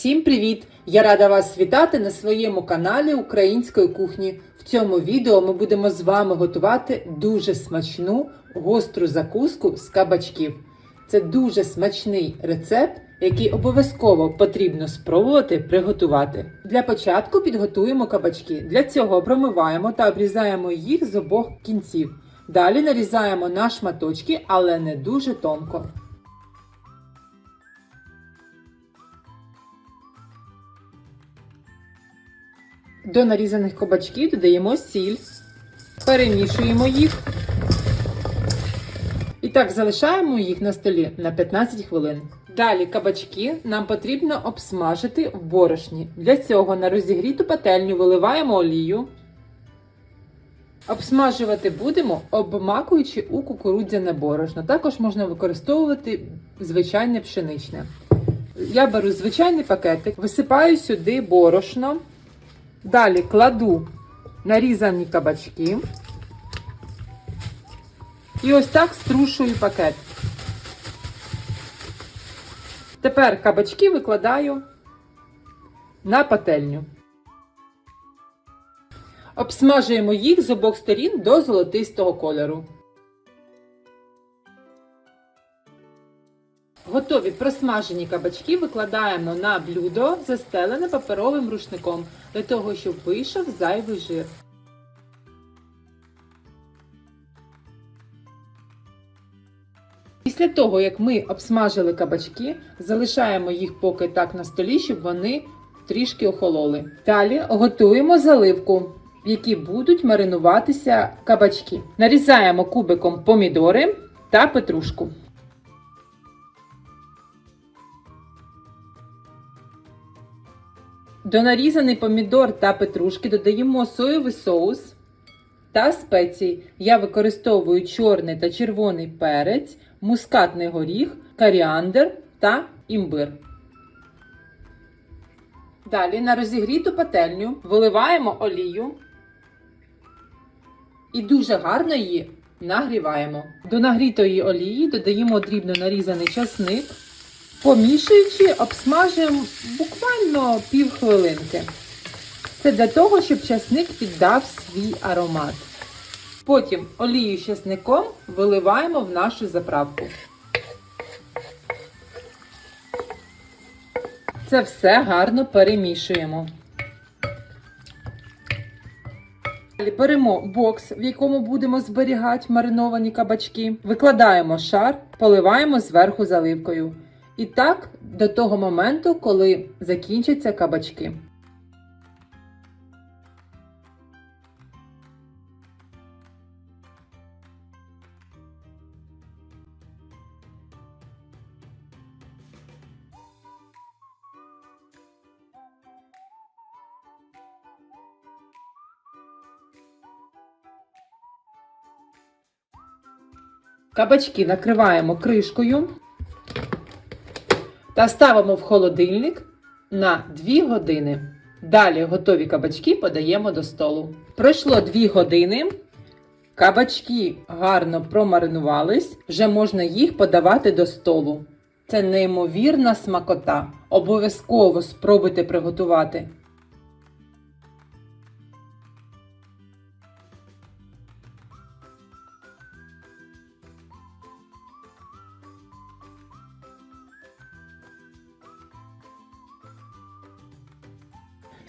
Всім привіт! Я рада вас вітати на своєму каналі Української кухні. В цьому відео ми будемо з вами готувати дуже смачну гостру закуску з кабачків. Це дуже смачний рецепт, який обов'язково потрібно спробувати приготувати. Для початку підготуємо кабачки. Для цього промиваємо та обрізаємо їх з обох кінців. Далі нарізаємо на шматочки, але не дуже тонко. До нарізаних кабачків додаємо сіль, перемішуємо їх. І так залишаємо їх на столі на 15 хвилин. Далі кабачки нам потрібно обсмажити в борошні. Для цього на розігріту пательню виливаємо олію. Обсмажувати будемо, обмакуючи у кукурудзяне борошно. Також можна використовувати звичайне пшеничне. Я беру звичайний пакетик, висипаю сюди борошно. Далі кладу нарізані кабачки. І ось так струшую пакет. Тепер кабачки викладаю на пательню. Обсмажуємо їх з обох сторін до золотистого кольору. Готові просмажені кабачки викладаємо на блюдо, застелене паперовим рушником, для того, щоб вийшов зайвий жир. Після того, як ми обсмажили кабачки, залишаємо їх поки так на столі, щоб вони трішки охололи. Далі готуємо заливку, в якій будуть маринуватися кабачки. Нарізаємо кубиком помідори та петрушку. До нарізаний помідор та петрушки додаємо соєвий соус та спеції. Я використовую чорний та червоний перець, мускатний горіх, коріандр та імбир. Далі на розігріту пательню виливаємо олію і дуже гарно її нагріваємо. До нагрітої олії додаємо дрібно нарізаний часник. Помішуючи, обсмажуємо буквально пів хвилинки. Це для того, щоб часник піддав свій аромат. Потім олію з часником виливаємо в нашу заправку. Це все гарно перемішуємо. Далі беремо бокс, в якому будемо зберігати мариновані кабачки, викладаємо шар, поливаємо зверху заливкою. І так до того моменту, коли закінчаться кабачки. Кабачки накриваємо кришкою та ставимо в холодильник на 2 години. Далі готові кабачки подаємо до столу. Пройшло 2 години. Кабачки гарно промаринувались, вже можна їх подавати до столу. Це неймовірна смакота. Обов'язково спробуйте приготувати.